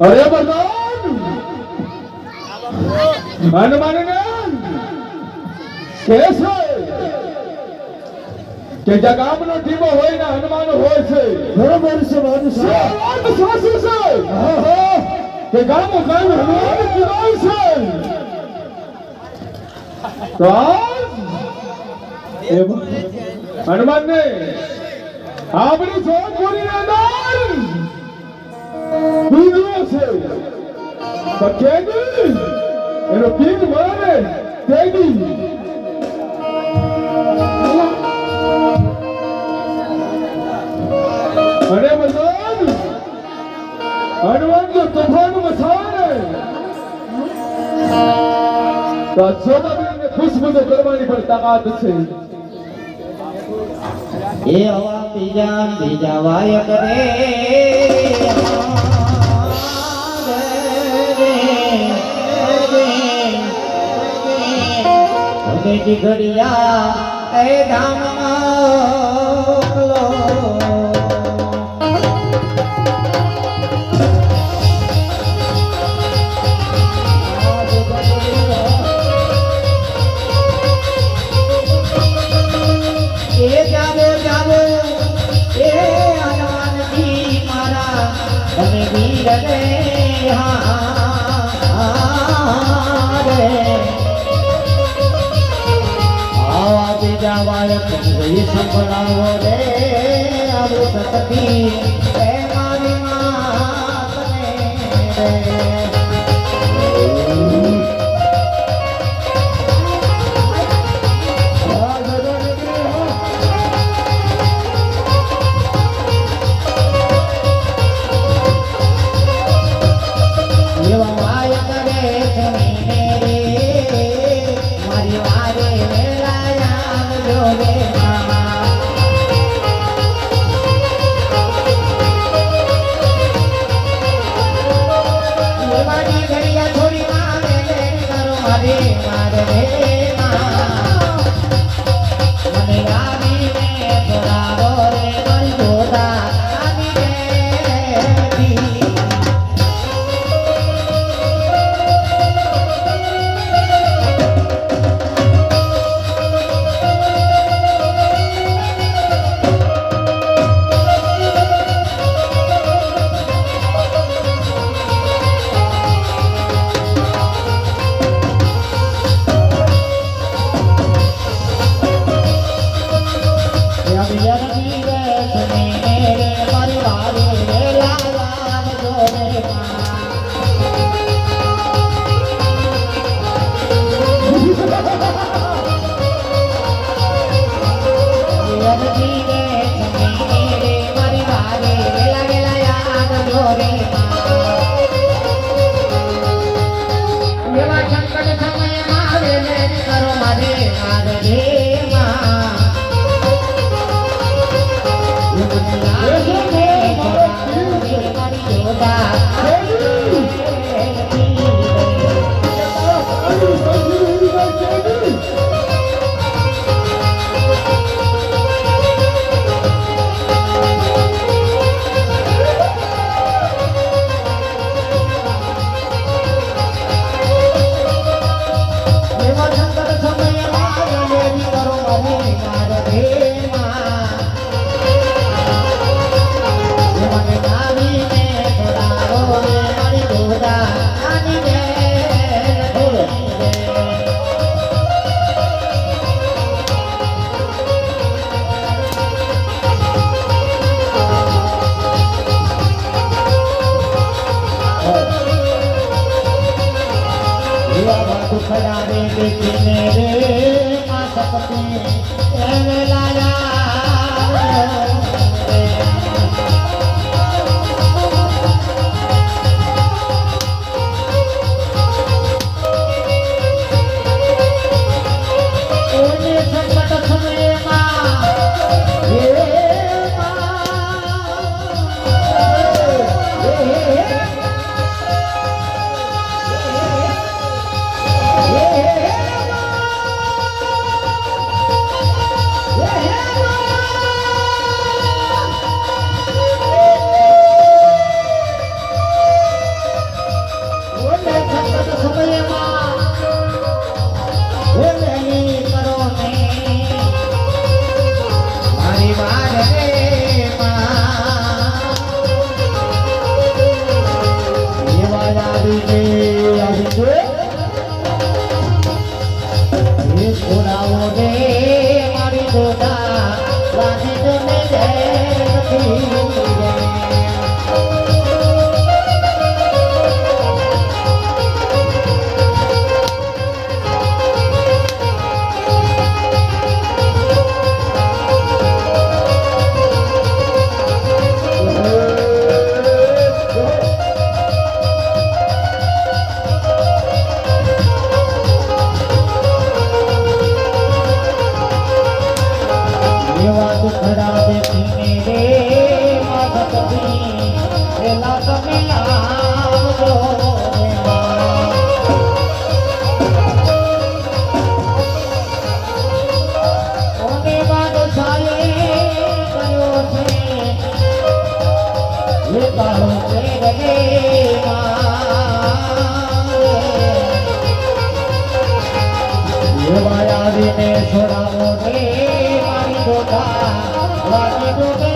અરે ભગવાન! મન કે છે કે જગામનો ટીમો હોય ને હનુમાન હોય છે. બરોબર છે બાદશાહ વાત સાચી છે. આહા, કે ગામો ગામ હનુમાન કીધું છે. તો હનુમાન ને આપણી જોધપુરી અંદર બીજો છે. તો કેદી, એનો પીઠ મારે તેદી અરે મજાન હનુમાન જો તોફાન મસાને તો જોધાબીને ખુશબુ કરવાની પણ તાકાત છે. એ હવા બીજા બીજા વાય ઘડિયા એ ધામ. સંભળાવો રે અમૃત સતી કરો I'm be there. ખડાવે બેટીને રે મા સપતી એને લાયા આવીને છોડાવો રે મારી ગોતા વાગી ડૂબે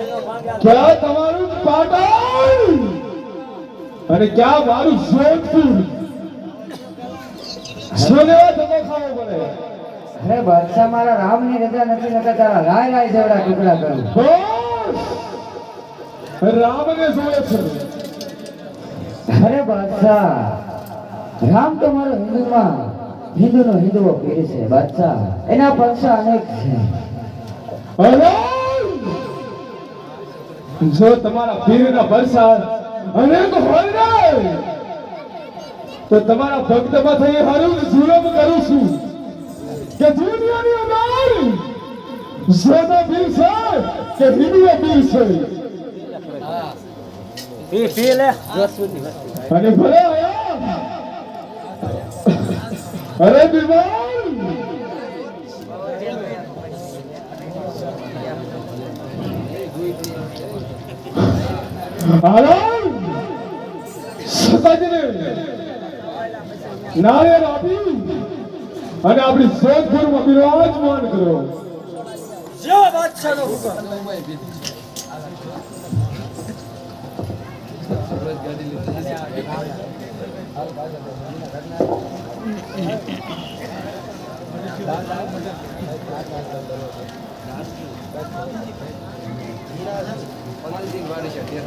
ક્યાં તમારું પાટણ! અને ક્યાં મારું જોધપુર? સુનેવા ધક્કો ખાવો પડે. અરે બાદશાહ મારા રામની રજા નથી નકર તારા લાય લાય જેવડા ટુકડા કરું. બોસ! રામને જોયે છે. અરે બાદશાહ રામ તો મારો હિન્દુમાં હિન્દુનો હિન્દુઓ પીર છે બાદશાહ. એના પક્ષા અનેક છે. અરે જો તમારા પીરના વરસાદ અનેક હોય ને તો તમારા ભક્તમાં થઈ હારું જુલમ કરું છું. કે દુનિયાની અંદર જોનો પીર છે કે હિન્દુઓ પીર છે. અને ભલે અરે બીમાર સતાજીને નાળિયેર આપી અને આપણી સોનપુરમાં બિરાજમાન કર્યો Thank you. Und deswegen war ich ja hier.